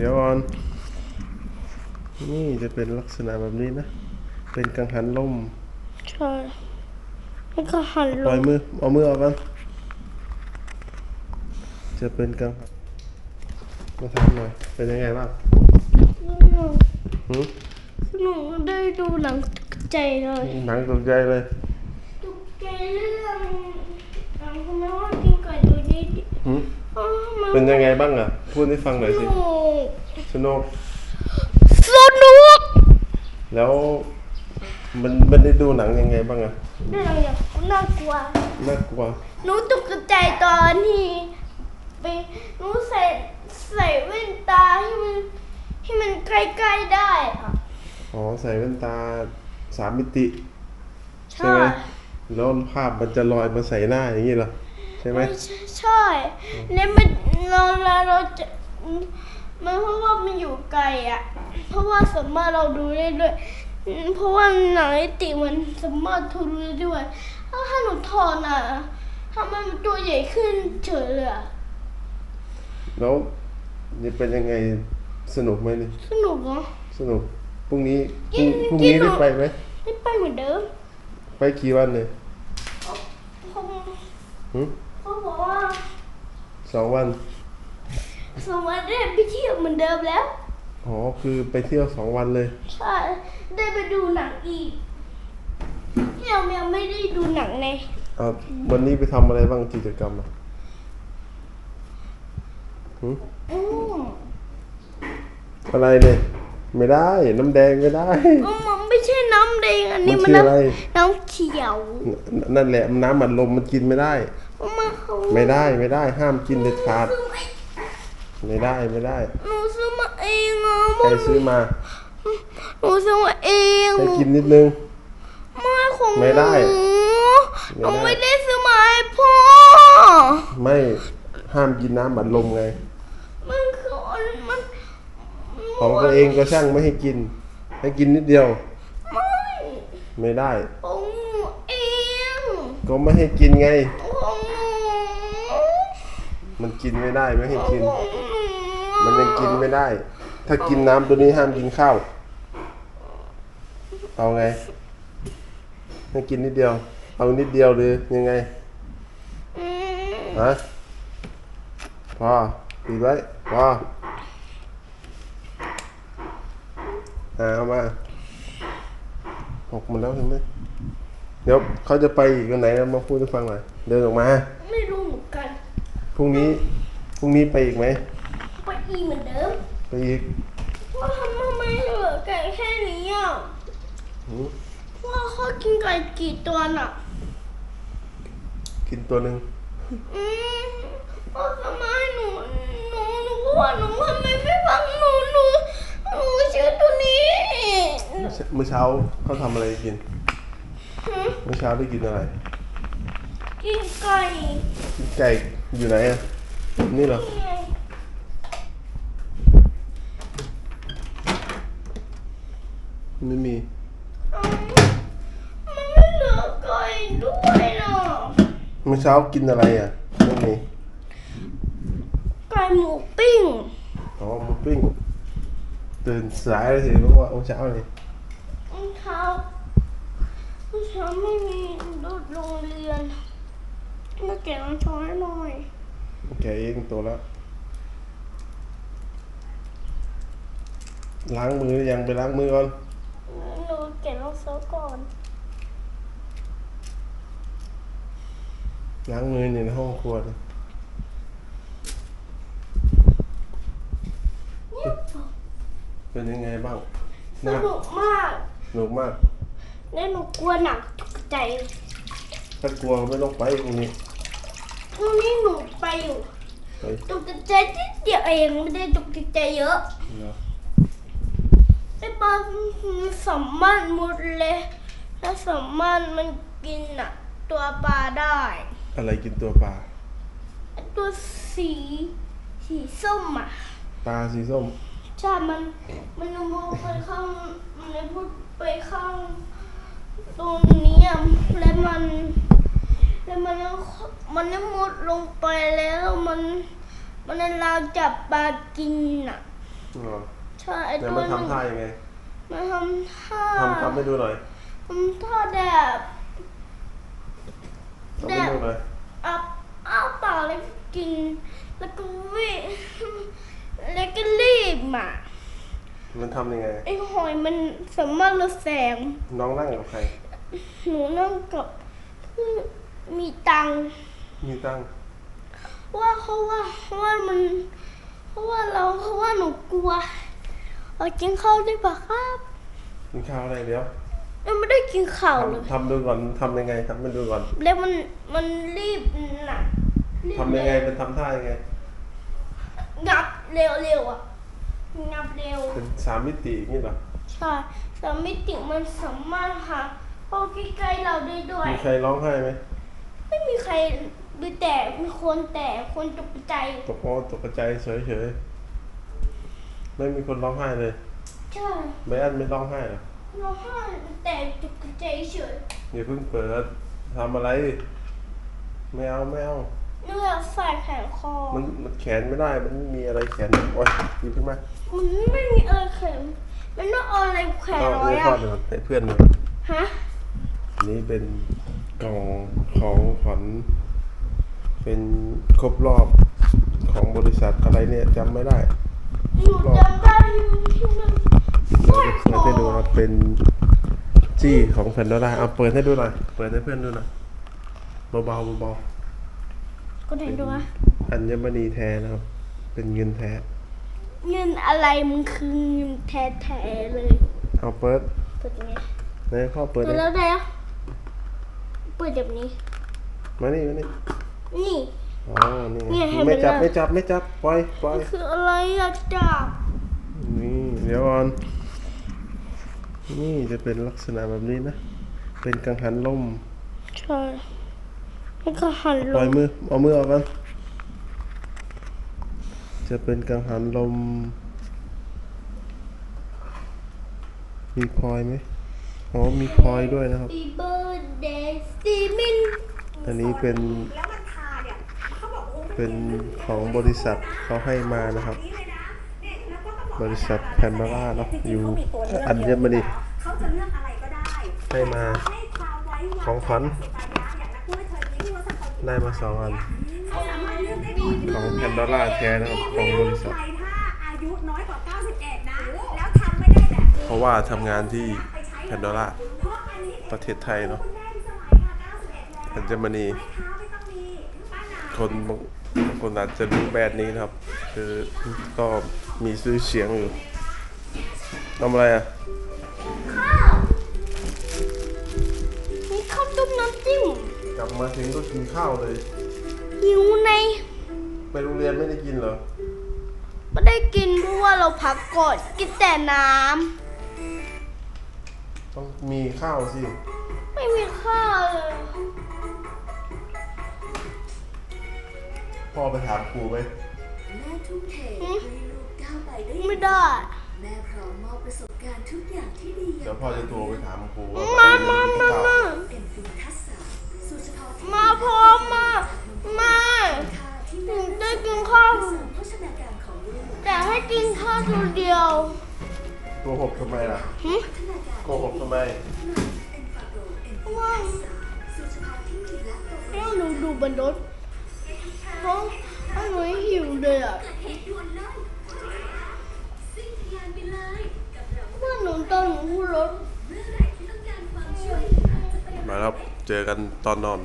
เดี๋ยวก่อน นี่จะเป็นลักษณะแบบนี้นะ เป็นกังหันลม ใช่แล้วก็หันลปล่อยงมือ เอามือออกกัน จะเป็นกังหันมาทำหน่อย เป็นยังไงบ้างสนุกหืมสนุกได้ดูหนังตกใจเลยหนังตกใจเลยตกใจเรื่องหนังทำไมว่ากินไก่ตัวนี้ดิหืมอ้าวทำไม เป็นยังไงบ้างอะ พูดให้ฟังหน่อยสสินุกสนุกสนุก แล้วมันมันได้ดูหนังยังไงบ้างอะเรื่องอย่างน่ากลัวน่ากลัวหนูตกใจตอนที่ไปหนูใส่ใส่แว่นตาให้มันให้มันใกล้ๆได้ค่ะอ๋อใส่แว่นตาสามมิติ ใช่ใช่ไหมแล้วภาพมันจะลอยมาใส่หน้าอย่างนี้เหรอใช่ไหมใช่ใช่แล้วมันเราเราเราจะมันเพราะว่ามันอยู่ไกลอะ เพราะว่าสามารถเราดูได้ด้วยอืมเพราะว่าหนังไอติมันสามารถทุนได้ด้วยถ้าถ้าหนูถอดอะทำไมมันตัวใหญ่ขึ้นเฉยเลยอะแล้วจะเป็นยังไงสนุกไหมนี่สนุกเหรอสนุกพรุ่งนี้พกิรุ่งนพรุ่งนี้กินหรได้อไปไหมไม่ไปเหมือนเดิม ไปกี่วันเลยเขาหืมเขาบอก ว่าสองวันสองวันได้ไปเที่ยวเหมือนเดิมแล้ว อ๋อ คือไปเที่ยวสองวันเลย ใช่ ได้ไปดูหนังอีกที่เรายังไม่ได้ดูหนังในอ่าวันนี้ไปทำอะไรบ้างกิจกรรมอะหืมอืมอะไรเนี่ย ไม่ได้ น้ำแดงไม่ได้ อืมมันไม่ใช่น้ำแดงอันนี้มัมันนคือน้อะไรำน้ำเขียวนนั่นแหละน้ำมันลมมันกินไม่ได้มาเขา ไม่ได้ไม่ได้ห้ามกินเด็ดขาดซื้อมาไม่ได้ไม่ได้หนูซื้อมาเองอะใครซื้อมาหนูซื้อมาเองให้กินนิดนึงไม่ของไม่ได้หนูหนูไม่ได้ไม่ได้ซื้อมาให้พ่อไม่ห้ามกินน้ำบัดลมไงมันคือมันของตัวเองก็ช่างไม่ให้กิน ให้กินนิดเดียว ไม่ไม่ได้ของหนูเอง ก็ไม่ให้กินไงของหนู มันกินไม่ได้ไม่ให้กินของหนูมันยังกินไม่ได้ ถ้ากินน้ำตัวนี้ห้ามกินข้าวเอาไงให้กินนิดเดียว เอานิดเดียวหรือยังไงอืมฮะพอปิดไว้พออ่าเอามาหกหมันแล้วเห็นไหมเดี๋ยวเขาจะไปอีกวันไหนนะมาพูดให้ฟังหน่อยเดินออกมา ไม่รู้เหมือนกัน พรุ่งนี้พรุ่งนี้ไปอีกไหมไปอีเหมือนเดิมไปอีกว่าทำไมเหลือไก่แค่นี้อะหือว่าเขากินไก่กี่ตัวน่ะ กินตัวหนึ่งอืมว่าทำไมหนูหนูหนูว่าหนูทำไมไม่ฟังหนูหนูหนูชื่อตัวนี้เมื่อเช้าเขาทำอะไรกินหืมเมื่อเช้าได้กินอะไรกินไก่กินไก่ อยู่ไหนอะ นี่เหรอนี่ไงไม่มีอืมมันไม่เหลือไก่ด้วยน่ะเมื่อเช้ากินอะไรอะไม่มีไก่หมูปิ้ง อ๋อหมูปิ้งตื่นสายเลยสิเพราะว่าเมื่อเช้าเลยรองเท้าเมื่อเช้าไม่มีรถโรงเรียน มาแกะรองเท้าให้หน่อย แกเองตัวแล้วล้างมือหรือยังไปล้างมือก่อน หนูแกะรองเท้าก่อนล้างมืออยู่ในห้องครัวเลยเนี่ยเป็นยังไงบ้างสน่านุกมากสนุกมาก และหนูกลัวหนักตกใจ ถ้ากลัวไม่ต้องไปพรุ่งนี้ ตรงนี้หนูไปอยู่ไปตกใจนิดเดียวเองไม่ได้ตกใจเยอะเนาะไอ้ปลาสามารถมุดเลยและสามารถมันกินอะตัวปลาได้อะไรกินตัวปลาไอ้ตัวสีสีส้มอะปลาสีส้มใช่มันมันมุดไปข้างมันเลยมุดไปข้างตรงนี้อะแล้วมัน แล้วมันก็ มันได้มุดลงไปแล้วมันมันลากจับปลากินอะอเหรอใช่ไอ้เดี๋ยวตัวมันหนึ่งทำท่ายังไงมันทำท่าทำทำให้ดูหน่อยทำท่าแบบทำให้ดูหน่อยอับอ้าปากแล้วก็กิน แล้วก็วิ่งแล้วก็รีบอะมันทำยังไง ไอ้หอยมันสามารถระแสง น้องนั่งกับใคร หนูนั่งกับมีตังค์ มีตั้งว่าเขาว่าเพราะว่ามันเพราะว่าเราเพราะว่าหนูกลัวเอากินข้าวได้ปะครับกินข้าวอะไรเดี๋ยวยังไม่ได้กินข้าวเลยทำทำดูก่อนทำยังไงทำมันดูก่อนแล้วมันมันรีบหนักรีบทำยังไงมันทำท่ายังไงงับเร็วๆอะงับเร็วเป็นสามมิติอย่างนี้เหรอใช่แต่มิติมันสามารถหาเข้าใกล้ๆเราได้ด้วยมีใครร้องไห้ไหมไม่มีใคร มีแต่มีคนแต่คนตกใจ ตกโอตกใจเฉยเฉยๆไม่มีคนร้องไห้เลยใช่ไม่อันไม่ร้องไห้เหรอเราห้าแต่ตกใจเฉยอย่าเพิ่งเปิดทำอะไรไม่เอาไม่เอาเนื้อใส่แขนคอมันมันแขนไม่ได้มันไม่มีอะไรแขนโอ๊ยหยิบขึ้นมามันไม่มีอะไรแขนมันต้องเอาอะไรแขนเอาไว้ให้พ่ออะดูให้เพื่อนดูฮะอันนี้เป็นกล่องของขวัญ เป็นครบรอบของบริษัทอะไรเนี่ยจำไม่ได้หนูจำได้ที่มันเดี๋ยวจะเปิดให้ดูครับเป็นจี้ของแผ่นดอลลาร์เอาเปิดให้ดูหน่อยเปิดให้เพื่อนดูหน่อยเบาๆเบาก็ได้ดูว่าๆอัญมณีแท้นะครับ เป็นเงินแท้ เงินอะไรมันคือเงินแท้ๆเลยเอาเปิดเปิดยังไงไหนพ่อเปิดเปิดเลยแล้วได้อะเปิดแบบนี้มานี่มานี่ นี่อ๋อนี่ไงเนี่ยให้ไม่จับมันไม่จับไม่จับปล่อยปล่อยมันคืออะไรอะจับนี่เดี๋ยวก่อนนี่จะเป็นลักษณะแบบนี้นะ เป็นกังหันลมใช่แล้วก็หันลปล่อยงมือเอามือออกกันจะเป็นกังหันลม มีพลอยไหมอ๋อมีพลอยด้วยนะครับ ปีเบิร์ดเดย์ซีมินอันนี้เป็น แล้ว เป็นของบริษัทเขาให้มานะครับ บริษัทแพนมาร่าเนาะอยู่อันเดญมาณีให้มาของขวัญได้มาสองอันของแพนดอร่าแทนะครับของบริษัทเพราะว่าทำงานที่แพนดอร่าประเทศไทยเนาะอันเดญมนีคนาคนบางคนอาจจะรู้แบรนด์นี้นะครับ คือก็มีซื้อเสียงอยู่ทำอะไรอะข้าวมีข้าวต้มน้ำจิ้มกลับมาถึงก็กินข้าวเลยหิวในไปโรงเรียนไม่ได้กินเหรอไม่ได้กินเพราะว่าเราพักก่อนกินแต่น้ต้องมีข้าวสิำไม่มีข้าวเลย พ่อไปถามครูไหมแม่ทุ่มเทให้ลูกก้าวไปได้ไม่ได้ แม่พร้อมมอบประสบการณ์ทุกอย่างที่ดีเดี๋ยวพ่อจะโทรไปถามครูว่ามาไปมาเรียนกินมาข้าวมา เป็นฟิลทัศน์สูตรเฉพาะที่มาพร้อมมามาค่าที่หนูแม่ได้กินข้าว เสริมโภชนาการของลูกแต่ให้กินข้าวตัวเดียวโกหกทำไมล่ะหึพัฒนาการโกหกทำไมเอ็นฟาโกเอ็นเพราะว่าสูตรเฉพาะที่มีและโปรตีแล้นวหนูดูบนรถ เพราะเพราะหนูหิวเลยอะเหตุด่วนเลยซิ่งทะยานไปเลยกับเราเมื่อหนูตอนหนูพูดรถมาความช่วยเจะไปมาแล้วเจอกันตอนนอน